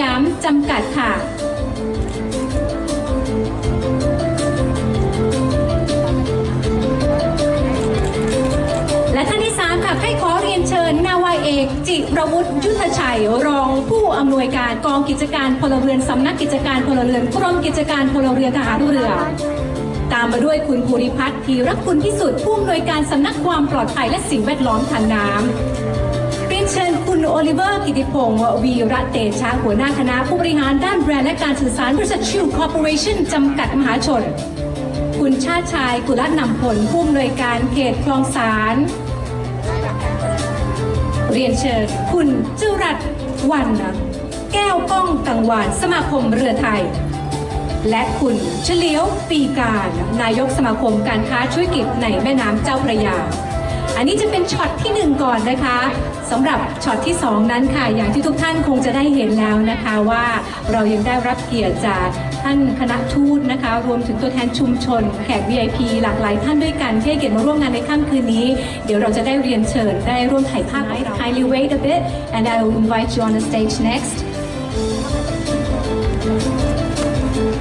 ยามจำกัดค่ะและท่านที่สามค่ะให้ขอเรียนเชิญนาวาเอกจิรวุฒิยุทธชัย รองผู้อำนวยการกองกิจการพลเรือนสำนักกิจการพลเรือนกรมกิจการพลเรือนทหารเรือ ตามมาด้วยคุณภูริพัฒน์ธีรคุณพิสุทธิ์ผู้อำนวยการสำนักความปลอดภัยและสิ่งแวดล้อมทางน้ำ เชิญคุณโอลิเวอร์กิติพงศ์วีระเตชะหัวหน้าคณะผู้บริหารด้านแบรนด์และการสื่อสารบริษัทชิวคอร์ปอเรชั่นจำกัดมหาชน คุณชาติชายกุลนำผลผู้อำนวยการเขตคลองสารเรียนเชิญคุณจุรัตวันแก้วก้องกังวาน สมาคมเรือไทย และคุณเฉลียวปีการ นายกสมาคมการค้าธุรกิจในแม่น้ำเจ้าพระยา อันนี้จะเป็นช็อตที่หนึ่งก่อนนะคะ สำหรับช็อตที่สองนั้นค่ะ อย่างที่ทุกท่านคงจะได้เห็นแล้วนะคะว่าเรายังได้รับเกียรติจากท่านคณะทูตนะคะ รวมถึงตัวแทนชุมชน แขก VIP หลากหลายท่านด้วยกันที่ให้เกียรติมาร่วมงานในค่ำคืนนี้ เดี๋ยวเราจะได้เรียนเชิญได้ร่วมถ่ายภาพ Kindly wait a bit and I will invite you on the stage next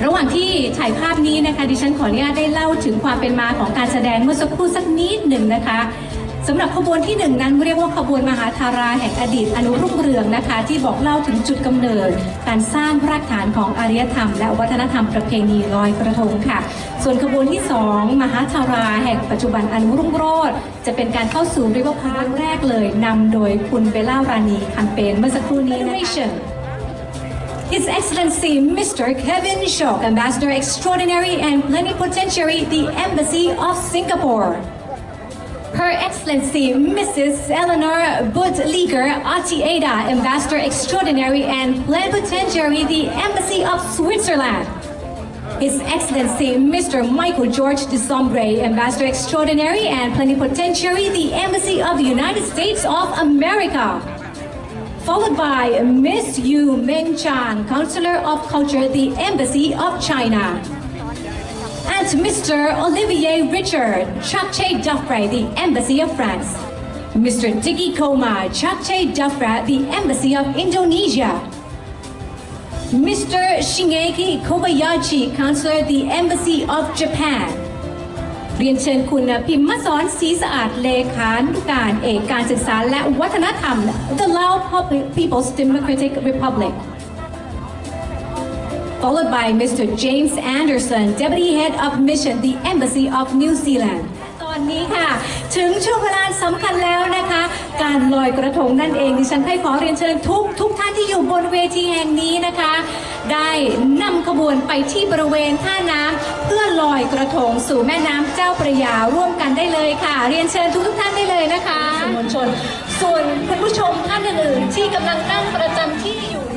ระหว่างที่ถ่ายภาพนี้นะคะดิฉันขออนุญาตได้เล่าถึงความเป็นมาของการแสดงเมื่อสักครู่สักนิดหนึ่งนะคะ สำหรับขบวนที่หนึ่งนั้นเรียกว่าขบวนมหาธาราแห่งอดีตอนุรุ่งเรืองนะคะ ที่บอกเล่าถึงจุดกำเนิด การสร้างรากฐานของอารยธรรม และวัฒนธรรมประเพณีลอยกระทงค่ะ ส่วนขบวนที่สองมหาธาราแห่งปัจจุบันอนุรุ่งโรจน์จะเป็นการเข้าสู่ริเวอร์พาร์คแรกเลยนำโดยคุณเบลล่ารานีคัมเปญเมื่อสักครู่นี้นะคะ His Excellency Mr. Kevin Shock, Ambassador Extraordinary and Plenipotentiary, the Embassy of Singapore. Her Excellency Mrs. Eleanor Budliger Atieda, Ambassador Extraordinary and Plenipotentiary, the Embassy of Switzerland. His Excellency Mr. Michael George de Sombre, Ambassador Extraordinary and Plenipotentiary, the Embassy of the United States of America followed by Miss Yu Meng Chan, Counselor of Culture, the Embassy of China. And Mr. Olivier Richard, Chache Duffray, the Embassy of France. Mr. Diggy Koma, Chache Duffra, the Embassy of Indonesia. Mr. Shingeki Kobayashi, Counselor, the Embassy of Japan. เรียนเชิญคุณพิมพ์สอนศรีสะอาดเลขานุการเอกการศึกษาและวัฒนธรรม The Lao People's Democratic Republic followed by Mr. James Anderson Deputy Head of Mission the Embassy of New Zealand ตอนนี้ค่ะ ถึงช่วงเวลาสำคัญแล้วนะคะ การลอยกระทงนั่นเองดิฉันให้ขอเรียนเชิญทุกทุกท่านที่อยู่บนเวทีแห่งนี้นะคะ ได้นำขบวนไปที่บริเวณท่าน้ำเพื่อลอยกระทงสู่แม่น้ำเจ้าพระยาร่วมกันได้เลยค่ะ เรียนเชิญทุกทุกท่านได้เลยนะคะสื่อมวลชน ส่วนคุณผู้ชมท่านอื่นๆที่กำลังนั่งประจำที่อยู่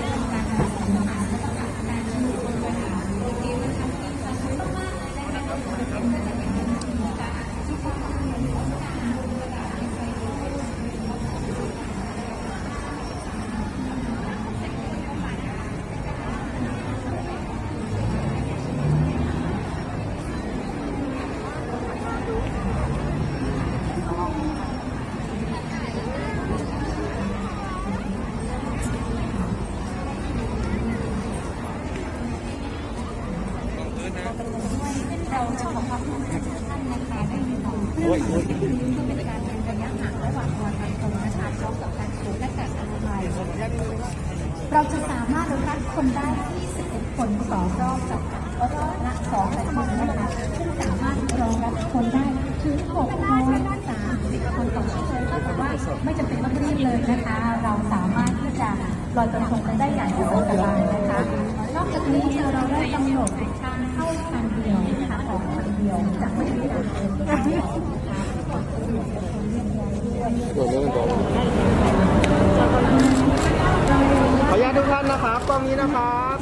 เราชอบความร่วมมือทุกท่านนะคะได้มีต่อเพื่อเป็นการเว้นระยะห่างระหว่างมวลชนนะคะพร้อมกับการสวมหน้ากากอนามัยเราจะสามารถรับคนได้ที่11คนต่อรอบจากรอบละ2นาทีนะคะซึ่งสามารถรองรับคนได้ถึง630คนต่อชั่วโมงก็แต่ว่าไม่จำ ลอยกระทงกันได้อย่างสะดวกสบายนะคะ นอกจากนี้เราได้กำหนดทางเข้าทางเดียวนะคะออกทางเดียวจะไม่มีการเดินทางออกนะขออนุญาตทุกท่านนะครับกล้องนี้นะครับ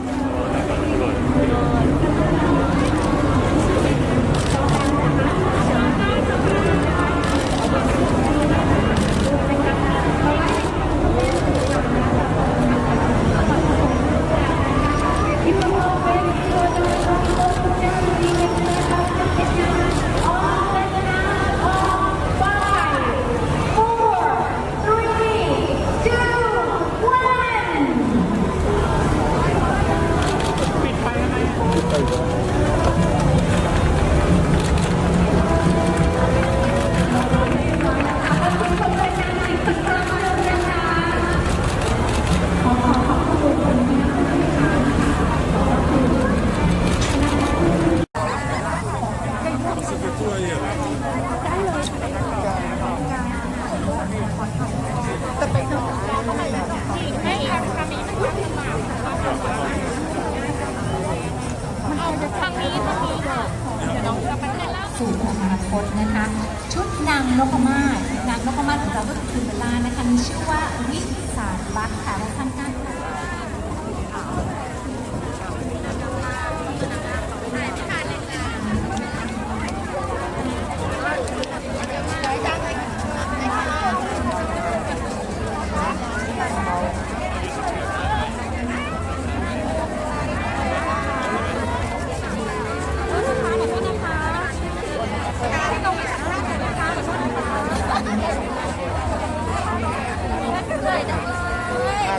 ู่อนาคตนะคะ ชุดนางนกมาศนางนกมาศของเราก็คือเบลล่านะคะมีชื่อว่าวิสารลักษ์ค่ะและท่านการค่ะ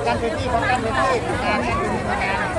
กันพื้นที่ของกันพื้นที่